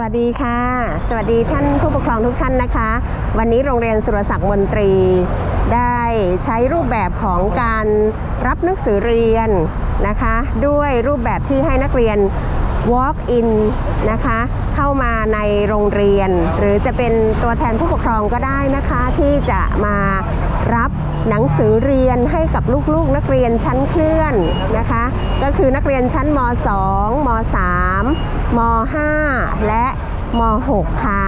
วัสดีค่ะ สวัสดีท่านผู้ปกครองทุกท่านนะคะ วันนี้โรงเรียนสุรศักดิ์มนตรี ได้ใช้รูปแบบของการรับหนังสือเรียนนะคะ ด้วยรูปแบบที่ให้นักเรียน walk in นะคะเข้ามาในโรงเรียน หรือจะเป็นตัวแทนผู้ปกครองก็ได้นะคะ ที่จะมารับหนังสือเรียนให้กับลูกๆ นักเรียนชั้นเคลื่อนนะคะ ก็คือนักเรียนชั้นม 2 ม 3 ม5และม6ค่ะ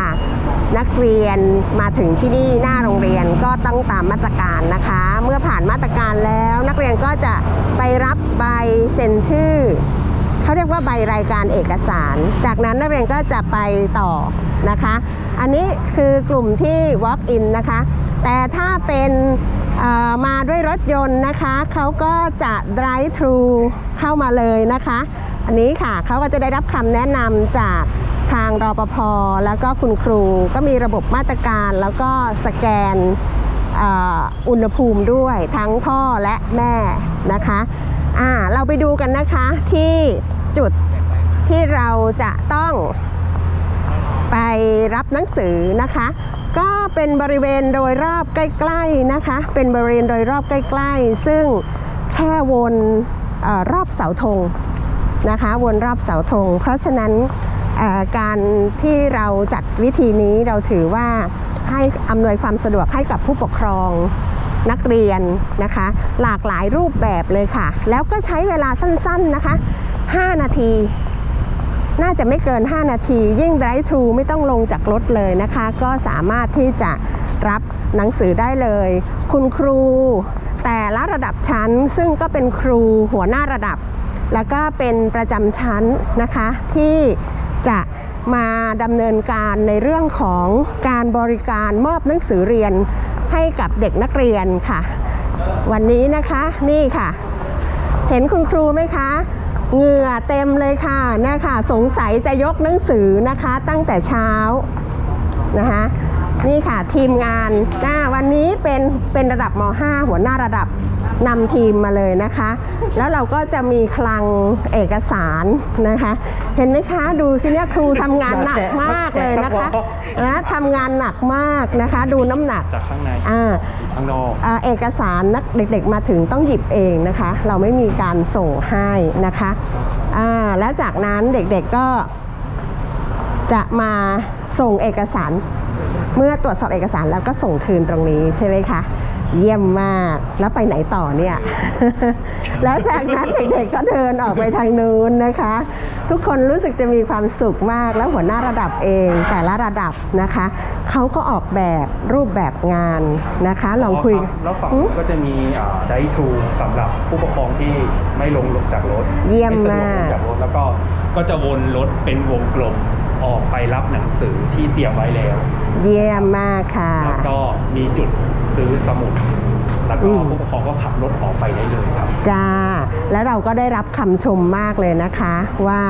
นักเรียนมาถึงที่นี่หน้าโรงเรียนก็ต้องตามมาตรการนะคะ เมื่อผ่านมาตรการแล้วนักเรียนก็จะไปรับใบเซ็นชื่อ เขาเรียกว่าใบรายการเอกสาร จากนั้นนักเรียนก็จะไปต่อนะคะ อันนี้คือกลุ่มที่ walk in นะคะ แต่ถ้าเป็นมาด้วยรถยนต์นะคะ เขาก็จะ drive thru เข้ามาเลยนะคะ อันนี้ค่ะเขาก็จะได้รับคำแนะนำจากทางรปภแล้วก็คุณครูก็มีระบบมาตรการแล้วก็สแกนอุณหภูมิด้วยทั้งพ่อและแม่นะคะอ่าเราไปดูกันนะคะที่จุดที่เราจะต้องไปรับหนังสือนะคะ ก็เป็นบริเวณโดยรอบใกล้ๆนะคะ เป็นบริเวณโดยรอบใกล้ ๆ ซึ่งแค่วนอรอบเสาธง นะคะวนรอบเสาธง เพราะฉะนั้นการที่เราจัดวิธีนี้เราถือว่าให้อำนวยความสะดวกให้กับผู้ปกครองนักเรียนนะคะ หลากหลายรูปแบบเลยค่ะ แล้วก็ใช้เวลาสั้นๆนะคะ 5 นาที น่าจะไม่เกิน 5 นาที ยิ่ง drive thru ไม่ต้องลงจากรถเลยนะคะ ก็สามารถที่จะรับหนังสือได้เลย คุณครู แต่ละระดับชั้นซึ่งก็เป็นครูหัวหน้าระดับ แล้วก็เป็นประจำชั้นนะคะที่จะมาดำเนินการในเรื่องของการบริการมอบหนังสือเรียนให้กับเด็กนักเรียนค่ะ วันนี้นะคะนี่ค่ะ เห็นคุณครูไหมคะเหงื่อเต็มเลยค่ะนี่ยค่ะสงสัยจะยกหนังสือนะคะตั้งแต่เช้านะคะนี่ค่ะทีมงานนะวันนี้เป็นเป็นระดับม .5 หัวหน้าระดับ นำทีมมาเลยนะคะ แล้วเราก็จะมีคลังเอกสารนะคะ เห็นไหมคะ ดูสิเนี่ยครูทำงานหนักมากเลยนะคะนะทำงานหนักมากนะคะ ดูน้ำหนักจากข้างในอ่าข้างนอกอ่าเอกสารนักเด็กๆมาถึงต้องหยิบเองนะคะ เราไม่มีการส่งให้นะคะอ่าแล้วจากนั้นเด็กๆก็จะมาส่งเอกสาร เมื่อตรวจสอบเอกสารแล้วก็ส่งคืนตรงนี้ใช่ไหมคะ เยี่ยมมาก แล้วไปไหนต่อเนี่ย แล้วจากนั้นเด็กๆก็เดินออกไปทางนู้นนะคะ ทุกคนรู้สึกจะมีความสุขมาก แล้วหัวหน้าระดับเอง แต่ละระดับนะคะ เขาก็ออกแบบรูปแบบงานนะคะ ลองคุยอ๋อรับแล้วฝั่งหืมก็จะมีไดทูสำหรับผู้ปกครองที่ไม่ลงรถจากรถ เยี่ยมไสะดวมากลงจากรถแล้วก็ก็จะวนรถเป็นวงกลม ออกไปรับหนังสือที่เตรียมไว้แล้วเยี่ยมมากค่ะ แล้วก็มีจุดซื้อสมุด แล้วอืก็มผู้ปกครองก็ขับรถออกไปได้เลยครับ จ้า แล้วเราก็ได้รับคำชมมากเลยนะคะ ว่า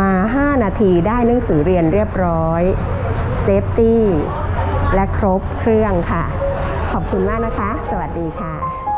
มา 5 นาทีได้หนังสือเรียนเรียบร้อยเซฟตี้และครบเครื่องค่ะ ขอบคุณมากนะคะ สวัสดีค่ะ